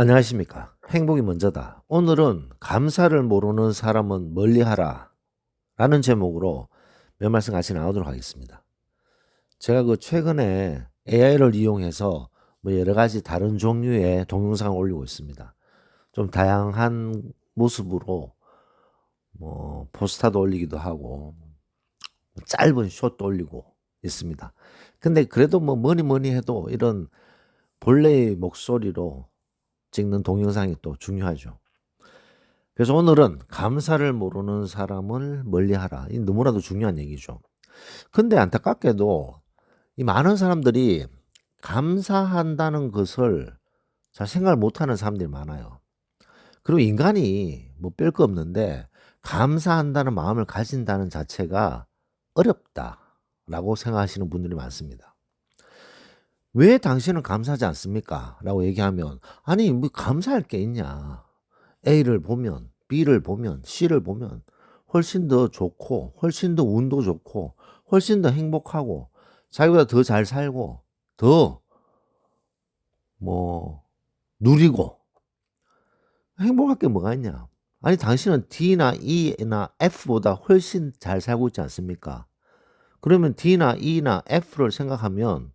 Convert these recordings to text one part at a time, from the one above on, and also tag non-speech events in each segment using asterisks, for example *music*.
안녕하십니까. 행복이 먼저다. 오늘은 감사를 모르는 사람은 멀리하라. 라는 제목으로 몇 말씀 같이 나누도록 하겠습니다. 제가 그 최근에 AI를 이용해서 뭐 여러 가지 다른 종류의 동영상을 올리고 있습니다. 좀 다양한 모습으로 뭐 포스타도 올리기도 하고 뭐 짧은 숏도 올리고 있습니다. 근데 그래도 뭐 뭐니 뭐니 해도 이런 본래의 목소리로 찍는 동영상이 또 중요하죠. 그래서 오늘은 감사를 모르는 사람을 멀리하라. 이 너무나도 중요한 얘기죠. 근데 안타깝게도 이 많은 사람들이 감사한다는 것을 잘 생각을 못하는 사람들이 많아요. 그리고 인간이 뭐 뺄 거 없는데 감사한다는 마음을 가진다는 자체가 어렵다라고 생각하시는 분들이 많습니다. 왜 당신은 감사하지 않습니까? 라고 얘기하면, 아니, 뭐 감사할 게 있냐. A를 보면, B를 보면, C를 보면, 훨씬 더 좋고, 훨씬 더 운도 좋고, 훨씬 더 행복하고, 자기보다 더 잘 살고, 더, 뭐, 누리고, 행복할 게 뭐가 있냐. 아니, 당신은 D나 E나 F보다 훨씬 잘 살고 있지 않습니까? 그러면 D나 E나 F를 생각하면,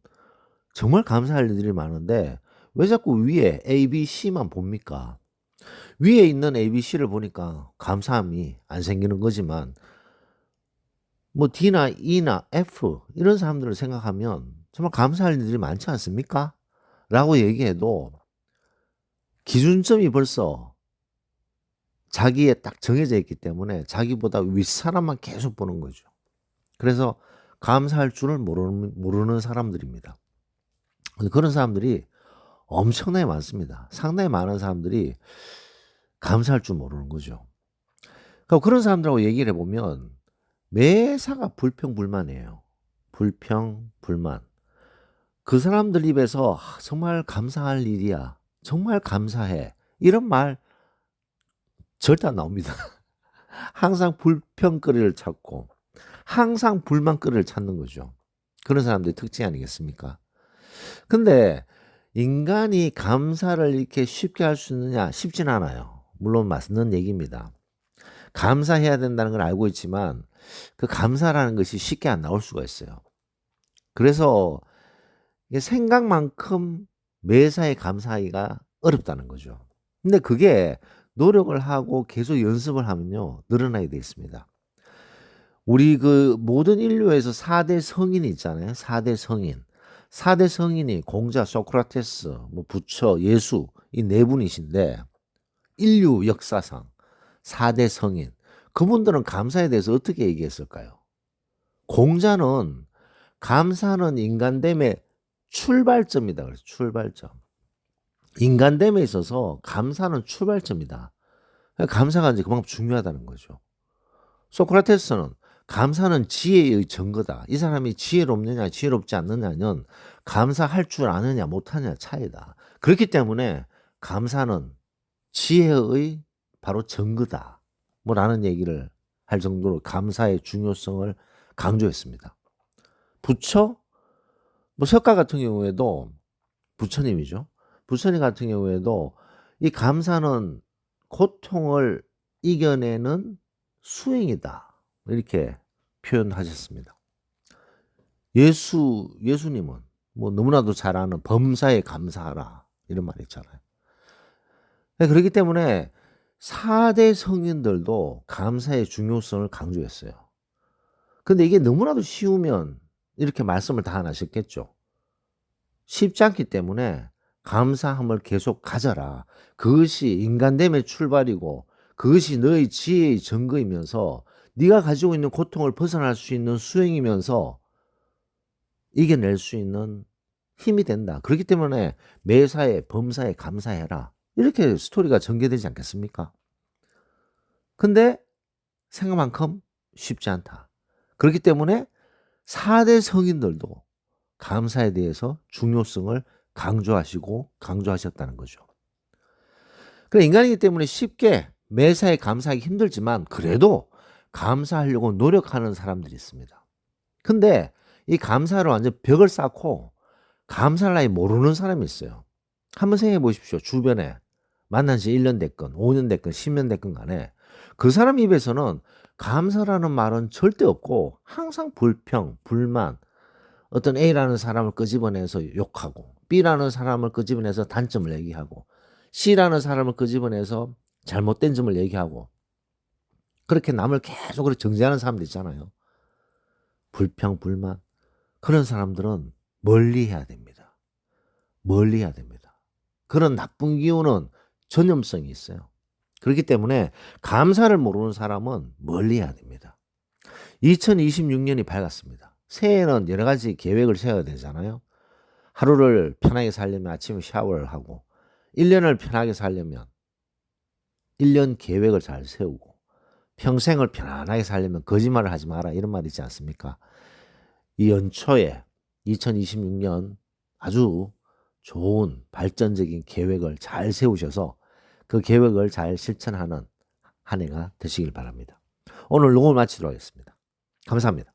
정말 감사할 일들이 많은데 왜 자꾸 위에 A, B, C만 봅니까? 위에 있는 A, B, C를 보니까 감사함이 안 생기는 거지만 뭐 D나 E나 F 이런 사람들을 생각하면 정말 감사할 일들이 많지 않습니까? 라고 얘기해도 기준점이 벌써 자기에 딱 정해져 있기 때문에 자기보다 윗사람만 계속 보는 거죠. 그래서 감사할 줄을 모르는, 모르는 사람들입니다. 그런 사람들이 엄청나게 많습니다. 상당히 많은 사람들이 감사할 줄 모르는 거죠. 그러니까 그런 사람들하고 얘기를 해보면 매사가 불평불만이에요. 불평, 불만. 그 사람들 입에서 아, 정말 감사할 일이야. 정말 감사해. 이런 말 절대 안 나옵니다. *laughs* 항상 불평거리를 찾고 항상 불만거리를 찾는 거죠. 그런 사람들의 특징 아니겠습니까? 근데 인간이 감사를 이렇게 쉽게 할 수 있느냐? 쉽진 않아요. 물론 맞는 얘기입니다. 감사해야 된다는 걸 알고 있지만 그 감사라는 것이 쉽게 안 나올 수가 있어요. 그래서 생각만큼 매사에 감사하기가 어렵다는 거죠. 근데 그게 노력을 하고 계속 연습을 하면요, 늘어나게 되어 있습니다. 우리 그 모든 인류에서 4대 성인이 있잖아요. 4대 성인. 4대 성인이 공자, 소크라테스, 뭐 부처, 예수 이 네 분이신데 인류 역사상 4대 성인 그분들은 감사에 대해서 어떻게 얘기했을까요? 공자는 감사는 인간됨의 출발점이다 그래서 출발점. 인간됨에 있어서 감사는 출발점이다. 감사가 이제 그만큼 중요하다는 거죠. 소크라테스는 감사는 지혜의 증거다. 이 사람이 지혜롭느냐, 지혜롭지 않느냐는 감사할 줄 아느냐, 못하느냐 차이다. 그렇기 때문에 감사는 지혜의 바로 증거다. 뭐 라는 얘기를 할 정도로 감사의 중요성을 강조했습니다. 부처? 뭐 석가 같은 경우에도 부처님이죠. 부처님 같은 경우에도 이 감사는 고통을 이겨내는 수행이다. 이렇게 표현하셨습니다. 예수, 예수님은 뭐 너무나도 잘 아는 범사에 감사하라. 이런 말이 있잖아요. 네, 그렇기 때문에 4대 성인들도 감사의 중요성을 강조했어요. 근데 이게 너무나도 쉬우면 이렇게 말씀을 다 안 하셨겠죠. 쉽지 않기 때문에 감사함을 계속 가져라. 그것이 인간됨의 출발이고 그것이 너의 지혜의 증거이면서 네가 가지고 있는 고통을 벗어날 수 있는 수행이면서 이겨낼 수 있는 힘이 된다. 그렇기 때문에 매사에 범사에 감사해라. 이렇게 스토리가 전개되지 않겠습니까? 근데 생각만큼 쉽지 않다. 그렇기 때문에 4대 성인들도 감사에 대해서 중요성을 강조하시고 강조하셨다는 거죠. 그 인간이기 때문에 쉽게 매사에 감사하기 힘들지만 그래도 감사하려고 노력하는 사람들이 있습니다. 근데 이 감사를 완전 벽을 쌓고 감사를 아예 모르는 사람이 있어요. 한번 생각해 보십시오. 주변에 만난 지 1년 됐건 5년 됐건 10년 됐건 간에 그 사람 입에서는 감사라는 말은 절대 없고 항상 불평, 불만, 어떤 A라는 사람을 끄집어내서 욕하고 B라는 사람을 끄집어내서 단점을 얘기하고 C라는 사람을 끄집어내서 잘못된 점을 얘기하고 그렇게 남을 계속 그렇게 정죄하는 사람들 있잖아요. 불평, 불만. 그런 사람들은 멀리 해야 됩니다. 멀리 해야 됩니다. 그런 나쁜 기운은 전염성이 있어요. 그렇기 때문에 감사를 모르는 사람은 멀리 해야 됩니다. 2026년이 밝았습니다. 새해에는 여러 가지 계획을 세워야 되잖아요. 하루를 편하게 살려면 아침에 샤워를 하고, 1년을 편하게 살려면 1년 계획을 잘 세우고, 평생을 편안하게 살려면 거짓말을 하지 마라. 이런 말 있지 않습니까? 이 연초에 2026년 아주 좋은 발전적인 계획을 잘 세우셔서 그 계획을 잘 실천하는 한 해가 되시길 바랍니다. 오늘 녹음을 마치도록 하겠습니다. 감사합니다.